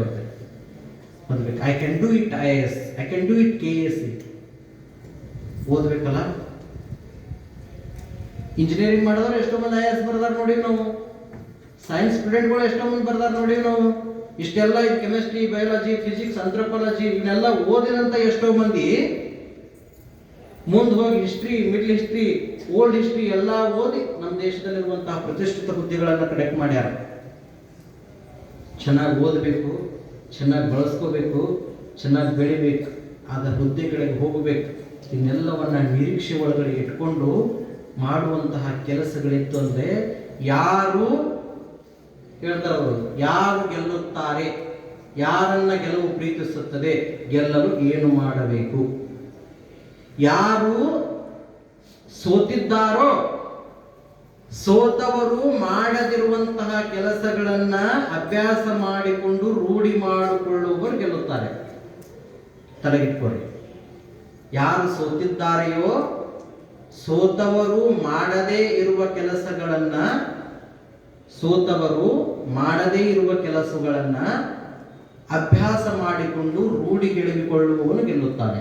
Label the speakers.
Speaker 1: ಬರ್ತದೆ ಓದ್ಬೇಕು. I can do it I S I can do it K S ಓದ್ಬೇಕಲ್ಲ? Engineering ಮಾಡಿದ್ರೆ ಎಷ್ಟೋ ಮಂದಿ ಐ ಎಸ್ ಬರ್ದಾರ ನೋಡಿವಿ ನಾವು. ಸೈನ್ಸ್ ಸ್ಟೂಡೆಂಟ್ಗಳು ಎಷ್ಟೋ ಮಂದಿ ಬರ್ದಾರ ನೋಡಿವಿ ನಾವು. ಇಷ್ಟೆಲ್ಲ ಕೆಮಿಸ್ಟ್ರಿ ಬಯಾಲಜಿ ಫಿಸಿಕ್ಸ್ ಅಂಥ್ರೋಪಾಲಜಿ ಇವನ್ನೆಲ್ಲ ಓದಿದಂಥ ಎಷ್ಟೋ ಮಂದಿ ಮುಂದೆ ಹೋಗಿ history middle history old history ಎಲ್ಲ ಓದಿ ನಮ್ಮ ದೇಶದಲ್ಲಿರುವಂತಹ ಪ್ರತಿಷ್ಠಿತ ಹುದ್ದೆಗಳನ್ನು ಕಡೆಕ್ಟ್ ಮಾಡ್ಯಾರ. ಚೆನ್ನಾಗಿ ಓದಬೇಕು, ಚೆನ್ನಾಗಿ ಬಳಸ್ಕೋಬೇಕು, ಚೆನ್ನಾಗಿ ಬೆಳಿಬೇಕು, ಆದ ಹುದ್ದೆಗಳಿಗೆ ಹೋಗಬೇಕು. ಇನ್ನೆಲ್ಲವನ್ನು ನಿರೀಕ್ಷೆ ಒಳಗಡೆ ಇಟ್ಕೊಂಡು ಮಾಡುವಂತಹ ಕೆಲಸಗಳಿತ್ತು ಅಂದರೆ ಯಾರು ಹೇಳ್ತಾರವರು ಯಾರು ಗೆಲ್ಲುತ್ತಾರೆ, ಯಾರನ್ನ ಗೆಲುವು ಪ್ರೀತಿಸುತ್ತದೆ, ಗೆಲ್ಲಲು ಏನು ಮಾಡಬೇಕು? ಯಾರು ಸೋತಿದ್ದಾರೋ, ಸೋತವರು ಮಾಡದಿರುವಂತಹ ಕೆಲಸಗಳನ್ನ ಅಭ್ಯಾಸ ಮಾಡಿಕೊಂಡು ರೂಢಿ ಮಾಡಿಕೊಳ್ಳುವವರು ಗೆಲ್ಲುತ್ತಾರೆ. ತಲೆಗಿಟ್ಕೊಳ್ಳಿ ಯಾರು ಸೋತಿದ್ದಾರೆಯೋ ಸೋತವರು ಮಾಡದೇ ಇರುವ ಕೆಲಸಗಳನ್ನ ಸೋತವರು ಮಾಡದೇ ಇರುವ ಕೆಲಸಗಳನ್ನ ಅಭ್ಯಾಸ ಮಾಡಿಕೊಂಡು ರೂಢಿಗೆಳೆದುಕೊಳ್ಳುವವನು ಗೆಲ್ಲುತ್ತಾನೆ.